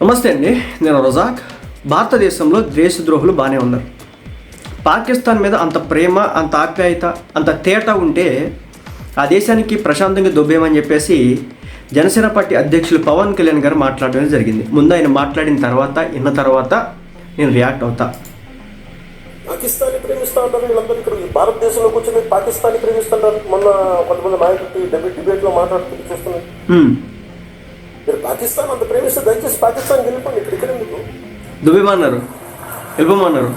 నమస్తే అండి నేను రజాక్. భారతదేశంలో దేశద్రోహులు బాగానే ఉన్నారు. పాకిస్తాన్ మీద అంత ప్రేమ అంత ఆప్యాయత అంత తేట ఉంటే ఆ దేశానికి ప్రశాంతంగా దొబ్బేమని చెప్పేసి జనసేన పార్టీ అధ్యక్షులు పవన్ కళ్యాణ్ గారు మాట్లాడడం జరిగింది. ముందు ఆయన మాట్లాడిన తర్వాత విన్న తర్వాత నేను రియాక్ట్ అవుతా. పాకిస్తాన్ని ప్రేమిస్తా ఉంటారు వీళ్ళందరూ ఇక్కడ. భారతదేశంలో కూర్చొని పాకిస్తాన్ని ప్రేమిస్తుంటారు మొన్న కొంతమంది నాయకులు డెబేట్లో మాట్లాడుతూ చూస్తున్నాం హ్మ్. మీరు పాకిస్తాన్ అంత ప్రేమిస్తే దయచేసి పాకిస్తాన్ వెళ్ళిపోండి ఇక్కడ ఇక్కడ ఎందుకు? దుబ్బేమన్నారు వెళ్ళిపోమన్నారు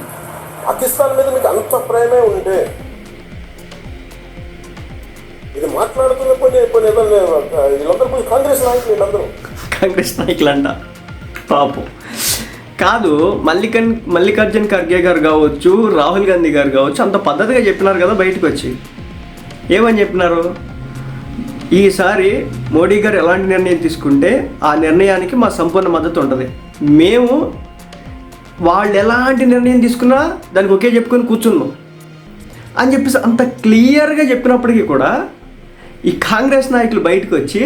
పాకిస్తాన్ మీద మీకు అంత ప్రేమే ఉంటే ఇది మాట్లాడుతున్న పోనీ ఏదో వీళ్ళందరూ పోయి కాంగ్రెస్ నాయకులు వీళ్ళందరూ. కాంగ్రెస్ నాయకులంట. పాపం. కాదు మల్లికన్ మల్లికార్జున్ ఖర్గే గారు కావచ్చు రాహుల్ గాంధీ గారు కావచ్చు అంత పద్ధతిగా చెప్పినారు కదా బయటకు వచ్చి ఏమని చెప్పినారు? ఈసారి మోడీ గారు ఎలాంటి నిర్ణయం తీసుకుంటే ఆ నిర్ణయానికి మా సంపూర్ణ మద్దతు ఉంటుంది. మేము వాళ్ళు ఎలాంటి నిర్ణయం తీసుకున్నా దానికి ఒకే చెప్పుకొని కూర్చున్నాం. అని చెప్పేసి అంత క్లియర్గా చెప్పినప్పటికీ కూడా ఈ కాంగ్రెస్ నాయకులు బయటకు వచ్చి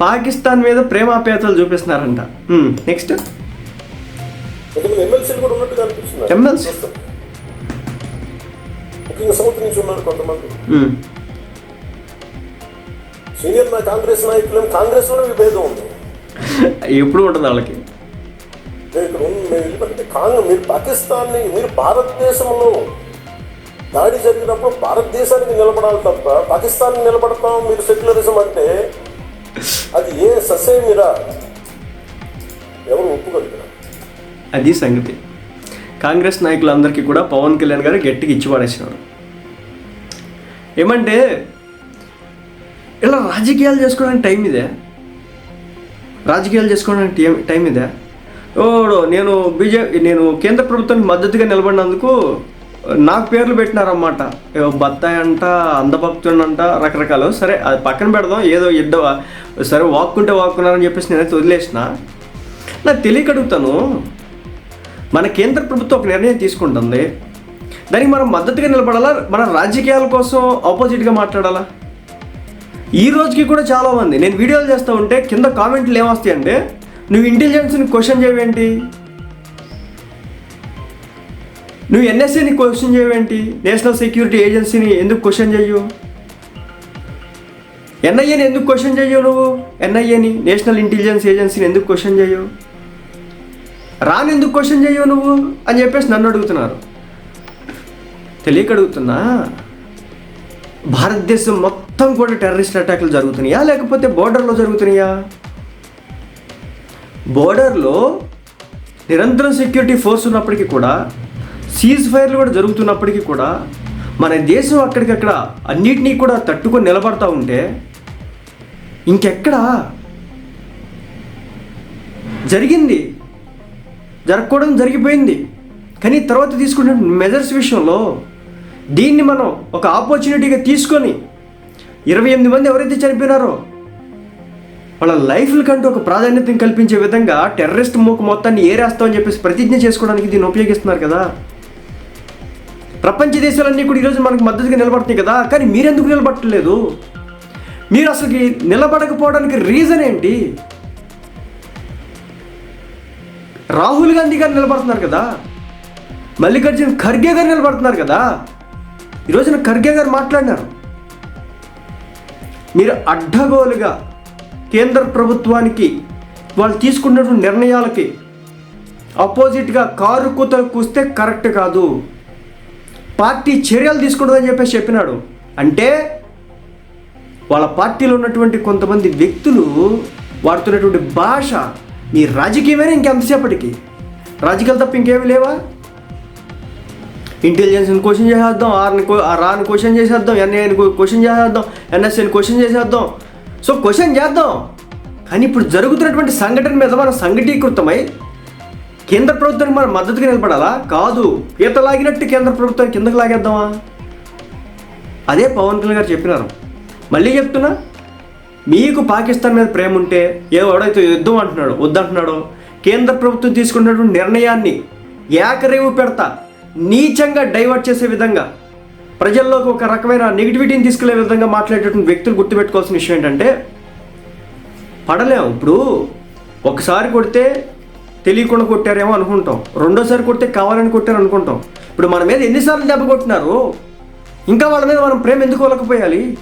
పాకిస్తాన్ మీద ప్రేమాప్యాతలు చూపిస్తున్నారంట. నెక్స్ట్ కొంతమంది. సీనియర్ కాంగ్రెస్ నాయకులు కాంగ్రెస్లో విభేదం ఉంది. ఎప్పుడు ఉంటుంది వాళ్ళకి. కాంగ్రెస్ మీరు పాకిస్తాన్ని మీరు భారతదేశంలో దాడి జరిగినప్పుడు భారతదేశానికి నిలబడాలి తప్ప పాకిస్తాన్ నిలబడతాం మీరు సెక్యులరిజం అంటే అది ఏ ససే మీరా ఎవరు ఒప్పుకోగలుగుతారు అది సంగతి. కాంగ్రెస్ నాయకులందరికీ కూడా పవన్ కళ్యాణ్ గారు గట్టిగా ఇచ్చి పడేసినారు ఏమంటే ఇలా రాజకీయాలు చేసుకోవడానికి టైం ఇదే? రాజకీయాలు చేసుకోవడానికి టైం టైం ఇదే? ఓ నేను బీజేపీ నేను కేంద్ర ప్రభుత్వానికి మద్దతుగా నిలబడినందుకు నాకు పేర్లు పెట్టినారన్నమాట. బత్తాయి అంట అందభక్తుడు అంట రకరకాలు. సరే అది పక్కన పెడదాం. ఏదో ఇద్ద సరే వాక్కుంటే వాక్కున్నారని చెప్పేసి నేనైతే వదిలేసిన. నాకు తెలియకడుగుతాను. మన కేంద్ర ప్రభుత్వం ఒక నిర్ణయం తీసుకుంటుంది. దానికి మనం మద్దతుగా నిలబడాలా? మన రాజకీయాల కోసం ఆపోజిట్గా మాట్లాడాలా? ఈ రోజుకి కూడా చాలామంది నేను వీడియోలు చేస్తూ ఉంటే కింద కామెంట్లు ఏమొస్తాయి అంటే నువ్వు ఇంటెలిజెన్స్ని క్వశ్చన్ చేయవేంటి? నువ్వు ఎన్ఎస్సీని క్వశ్చన్ చేయవేంటి? నేషనల్ సెక్యూరిటీ ఏజెన్సీని ఎందుకు క్వశ్చన్ చేయు? ఎన్ఐఏని ఎందుకు క్వశ్చన్ చేయవు నువ్వు? ఎన్ఐఏని నేషనల్ ఇంటెలిజెన్స్ ఏజెన్సీని ఎందుకు క్వశ్చన్ చేయవు రాని ఎందుకు క్వశ్చన్ చేయవు నువ్వు? అని చెప్పేసి నన్ను అడుగుతున్నారు. తెలియక అడుగుతున్నా. భారతదేశం మొత్తం మొత్తం కూడా టెర్రరిస్ట్ అటాక్లు జరుగుతున్నాయా? లేకపోతే బోర్డర్లో జరుగుతున్నాయా? బోర్డర్లో నిరంతరం సెక్యూరిటీ ఫోర్స్ ఉన్నప్పటికీ కూడా సీజ్ ఫైర్లు కూడా జరుగుతున్నప్పటికీ కూడా మన దేశం అక్కడికక్కడ అన్నిటినీ కూడా తట్టుకొని నిలబడతా ఉంటే ఇంకెక్కడా? జరిగింది. జరగకూడదు జరిగిపోయింది. కానీ తర్వాత తీసుకున్న మెజర్స్ విషయంలో దీన్ని మనం ఒక ఆపర్చునిటీగా తీసుకొని ఇరవై ఎనిమిది మంది ఎవరైతే చనిపోయినారో వాళ్ళ లైఫ్లకంటూ ఒక ప్రాధాన్యతను కల్పించే విధంగా టెర్రరిస్ట్ మూకు మొత్తాన్ని ఏరేస్తామని చెప్పేసి ప్రతిజ్ఞ చేసుకోవడానికి దీన్ని ఉపయోగిస్తున్నారు కదా. ప్రపంచ దేశాలన్నీ కూడా ఈరోజు మనకు మద్దతుగా నిలబడుతున్నాయి కదా కానీ మీరెందుకు నిలబడట్లేదు? మీరు అసలుకి నిలబడకపోవడానికి రీజన్ ఏంటి? రాహుల్ గాంధీ గారు నిలబడుతున్నారు కదా మల్లికార్జున్ ఖర్గే గారు నిలబడుతున్నారు కదా ఈరోజున ఖర్గే గారు మాట్లాడినారు. మీరు అడ్డగోలుగా కేంద్ర ప్రభుత్వానికి వాళ్ళు తీసుకున్నటువంటి నిర్ణయాలకి ఆపోజిట్గా కారు కూతలు కూస్తే కరెక్ట్ కాదు. పార్టీ చర్యలు తీసుకుంటుందని చెప్పేసి చెప్పినాడు. అంటే వాళ్ళ పార్టీలో ఉన్నటువంటి కొంతమంది వ్యక్తులు వాడుతున్నటువంటి భాష నీ రాజకీయమైన ఇంకెంతసేపటికి? రాజకీయాలు తప్ప ఇంకేమీ లేవా? ఇంటెలిజెన్స్ని క్వశ్చన్ చేసేద్దాం ఆర్ని రాని క్వశ్చన్ చేసేద్దాం ఎన్ఐని క్వశ్చన్ చేసేద్దాం ఎన్ఎస్ఏని క్వశ్చన్ చేసేద్దాం. సో క్వశ్చన్ చేద్దాం. కానీ ఇప్పుడు జరుగుతున్నటువంటి సంఘటన మీద మనం సంఘటీకృతమై కేంద్ర ప్రభుత్వానికి మనం మద్దతుగా నిలబడాలా? కాదు. ఈత లాగినట్టు కేంద్ర ప్రభుత్వాన్ని కిందకు లాగేద్దామా? అదే పవన్ కళ్యాణ్ గారు చెప్పినారు. మళ్ళీ చెప్తున్నా మీకు పాకిస్తాన్ మీద ప్రేమ ఉంటే ఎవడైతే యుద్ధం అంటున్నాడు వద్దంటున్నాడో కేంద్ర ప్రభుత్వం తీసుకున్నటువంటి నిర్ణయాన్ని ఏకరేవు పెడతా. నీచంగా డైవర్ట్ చేసే విధంగా ప్రజల్లోకి ఒక రకమైన నెగిటివిటీని తీసుకెళ్ళే విధంగా మాట్లాడేటువంటి వ్యక్తులు గుర్తుపెట్టుకోవాల్సిన విషయం ఏంటంటే పడలేము ఇప్పుడు ఒకసారి కొడితే తెలియకుండా కొట్టారేమో అనుకుంటాం. రెండోసారి కొడితే కావాలని కొట్టారు అనుకుంటాం. ఇప్పుడు మన మీద ఎన్నిసార్లు దెబ్బ కొట్టినారు? ఇంకా వాళ్ళ మీద మనం ప్రేమ ఎందుకు వలకపోయాలి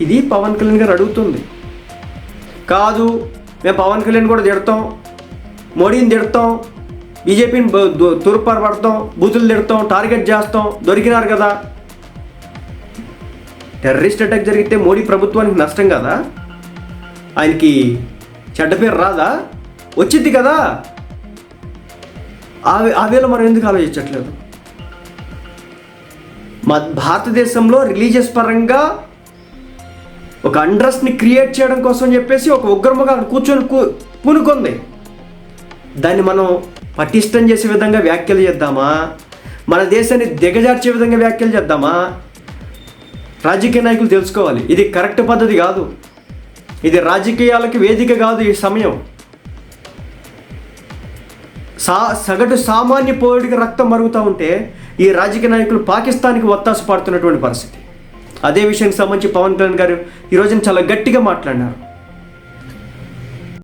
ఇది పవన్ కళ్యాణ్ గారు అడుగుతుంది. కాదు మేము పవన్ కళ్యాణ్ కూడా తిడతాం. మోడీని తిడతాం. బీజేపీని తూర్పారు పడతాం బూతులు తిడతాం టార్గెట్ చేస్తాం దొరికినారు కదా. టెర్రరిస్ట్ అటాక్ జరిగితే మోడీ ప్రభుత్వానికి నష్టం కదా? ఆయనకి చెడ్డ పేరు రాదా? వచ్చింది కదా? ఆ ఆ వేళ మనం ఎందుకు ఆలోచించట్లేదు? మా భారతదేశంలో రిలీజియస్ పరంగా ఒక అండ్రస్ని క్రియేట్ చేయడం కోసం చెప్పేసి ఒక ఉగ్రముగా కూర్చొని పూనుకుంది. దాన్ని మనం పటిష్టం చేసే విధంగా వ్యాఖ్యలు చేద్దామా? మన దేశాన్ని దిగజార్చే విధంగా వ్యాఖ్యలు చేద్దామా? రాజకీయ నాయకులు తెలుసుకోవాలి. ఇది కరెక్ట్ పద్ధతి కాదు. ఇది రాజకీయాలకి వేదిక కాదు ఈ సమయం. సా సగటు సామాన్య పౌరుడికి రక్తం మరుగుతూ ఉంటే ఈ రాజకీయ నాయకులు పాకిస్తాన్కి ఒత్తాసు పడుతున్నటువంటి పరిస్థితి. అదే విషయానికి సంబంధించి పవన్ కళ్యాణ్ గారు ఈరోజు చాలా గట్టిగా మాట్లాడినారు.